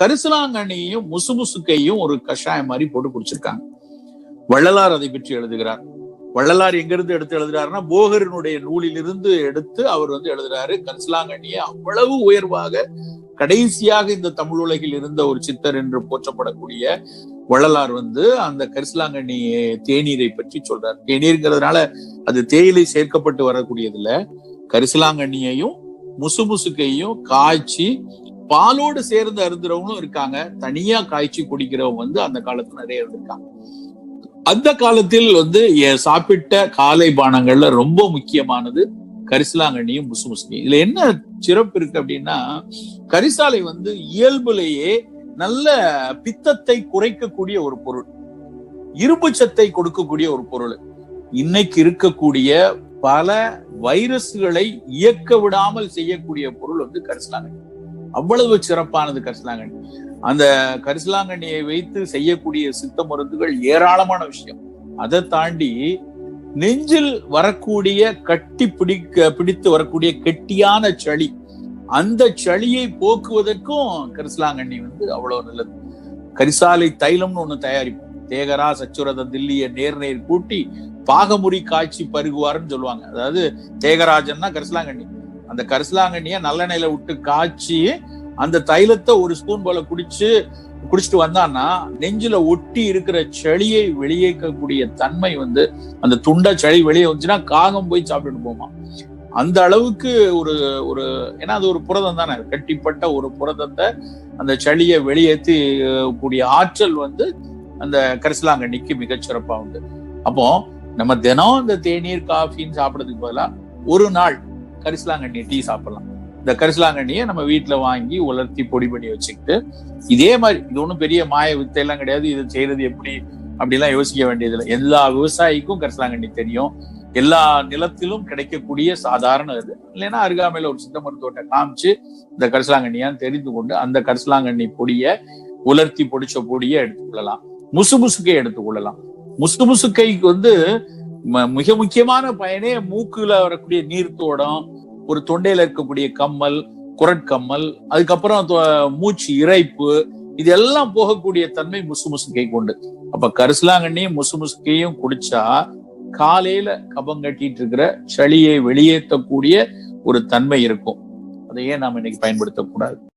கரிசலாங்கண்ணியையும் முசுமுசுக்கையும் ஒரு கஷாயம் மாதிரி போட்டு குடிச்சிருக்காங்க. வள்ளலார் அதை பற்றி எழுதுகிறார். வள்ளலார் எங்கிருந்து எடுத்து எழுதுறாருன்னா போகரினுடைய நூலிலிருந்து எடுத்து அவர் வந்து எழுதுறாரு கரிசலாங்கண்ணியை அவ்வளவு உயர்வாக கடைசியாக இந்த தமிழ் உலகில் இருந்த ஒரு சித்தர் என்று போற்றப்படக்கூடிய வள்ளலார் வந்து அந்த கரிசலாங்கண்ணி தேநீரை பற்றி சொல்றார். தேநீர்ங்கிறதுனால அது தேயிலை சேர்க்கப்பட்டு வரக்கூடியதுல கரிசலாங்கண்ணியையும் முசுமுசுக்கையும் காய்ச்சி பாலோடு சேர்ந்து அருந்துறவங்களும் இருக்காங்க. தனியா காய்ச்சி குடிக்கிறவங்க வந்து அந்த காலத்துல நிறைய இருந்திருக்காங்க. அந்த காலத்தில் வந்து சாப்பிட்ட காலை பானங்கள்ல ரொம்ப முக்கியமானது கரிசலாங்கண்ணியும் முசுமுசுனியும். இதுல என்ன சிறப்பு இருக்கு அப்படின்னா கரிசாலை வந்து இயல்புலேயே நல்ல பித்தத்தை குறைக்கக்கூடிய ஒரு பொருள். இரும்பு சத்தை கொடுக்கக்கூடிய ஒரு பொருள். இன்னைக்கு இருக்கக்கூடிய பல வைரஸ்களை இயக்க விடாமல் செய்யக்கூடிய பொருள் வந்து கரிசலாங்கண்ணி. அவ்வளவு சிறப்பானது கரிசலாங்கண்ணி. அந்த கரிசலாங்கண்ணியை வைத்து செய்யக்கூடிய சித்த மருந்துகள் ஏராளமான விஷயம். அதை தாண்டி நெஞ்சில் வரக்கூடிய கட்டி பிடிக்க பிடித்து வரக்கூடிய கெட்டியான சளி அந்த சளியை போக்குவதற்கும் கரிசலாங்கண்ணி வந்து அவ்வளவு நல்லது. கரிசாலை தைலம்னு ஒண்ணு தயாரிப்போம். தேகரா சச்சுரத தில்லிய நேர் நேர் கூட்டி பாகமுறி காய்ச்சி பருகுவார்னு சொல்லுவாங்க. அதாவது தேகராஜன்னா கரிசலாங்கண்ணி. அந்த கரிசலாங்கண்ணிய நல்லெண்ணெயில விட்டு காய்ச்சி அந்த தைலத்தை ஒரு ஸ்பூன் போல குடிச்சு குடிச்சிட்டு வந்தான்னா நெஞ்சில ஒட்டி இருக்கிற சளியை வெளியேற்கக்கூடிய தன்மை வந்து அந்த துண்ட சளி வெளியே வந்துச்சுன்னா காகம் போய் சாப்பிட்டுட்டு போமா. அந்த அளவுக்கு ஒரு ஒரு ஏன்னா அது ஒரு புரதம் தானே. கட்டிப்பட்ட ஒரு புரதத்தை அந்த சளியை வெளியேற்றி கூடிய ஆற்றல் வந்து அந்த கரிசலாங்கண்ணிக்கு மிகச்சிறப்பா உண்டு. அப்போ நம்ம தினம் இந்த தேநீர் காஃபின்னு சாப்பிட்றதுக்கு பதிலாக ஒரு நாள் கரிசலாங்கண்ணி டீ சாப்பிடலாம். இந்த கரிசலாங்கண்ணியை நம்ம வீட்டுல வாங்கி உலர்த்தி பொடி பண்ணி வச்சுக்கிட்டு இதே மாதிரி இது ஒன்றும் பெரிய மாய வித்தை எல்லாம் கிடையாது இது செய்யறது எப்படி அப்படிலாம் யோசிக்க வேண்டியதில்லை. எல்லா விவசாயிக்கும் கரிசலாங்கண்ணி தெரியும். எல்லா நிலத்திலும் கிடைக்கக்கூடிய சாதாரண இது. இல்லைன்னா அருகாமையில ஒரு சித்த மருத்துவத்தை காமிச்சு இந்த கரிசலாங்கண்ணியான்னு தெரிந்து கொண்டு அந்த கரிசலாங்கண்ணி பொடியை உலர்த்தி பொடிச்ச பொடியை எடுத்துக்கொள்ளலாம். முசுமுசுக்கை எடுத்துக்கொள்ளலாம். முசுமுசுக்கைக்கு வந்து மிக முக்கியமான பயனே மூக்குல வரக்கூடிய நீர்த்தோடம் ஒரு தொண்டையில இருக்கக்கூடிய கம்மல் குரட்கம்மல் அதுக்கப்புறம் மூச்சு இறைப்பு இதெல்லாம் போகக்கூடிய தன்மை முசுமுசுக்கை கொண்டு. அப்ப கரிசலாங்கண்ணியும் முசுமுசுக்கையும் குடிச்சா காலையில கபம் கட்டிட்டு இருக்கிற சளியை வெளியேற்றக்கூடிய ஒரு தன்மை இருக்கும். அதையே நாம இன்னைக்கு பயன்படுத்தக்கூடாது.